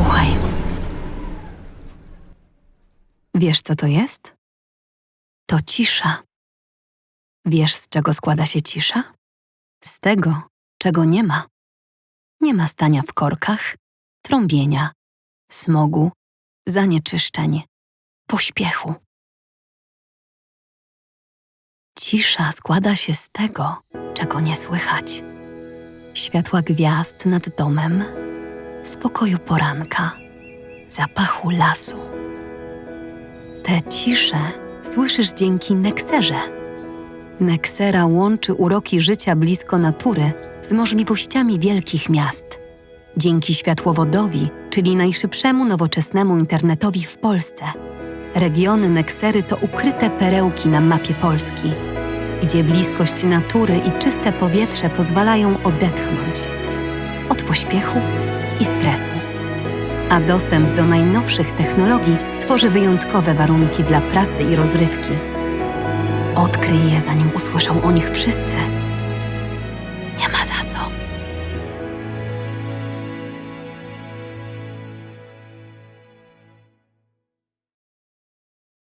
Słuchaj. Wiesz, co to jest? To cisza. Wiesz, z czego składa się cisza? Z tego, czego nie ma. Nie ma stania w korkach, trąbienia, smogu, zanieczyszczeń, pośpiechu. Cisza składa się z tego, czego nie słychać. Światła gwiazd nad domem, spokoju poranka, zapachu lasu. Tę ciszę słyszysz dzięki nekserze. Neksera łączy uroki życia blisko natury z możliwościami wielkich miast. Dzięki światłowodowi, czyli najszybszemu nowoczesnemu internetowi w Polsce, regiony Neksery to ukryte perełki na mapie Polski, gdzie bliskość natury i czyste powietrze pozwalają odetchnąć od pośpiechu i stresu. A dostęp do najnowszych technologii tworzy wyjątkowe warunki dla pracy i rozrywki. Odkryj je, zanim usłyszą o nich wszyscy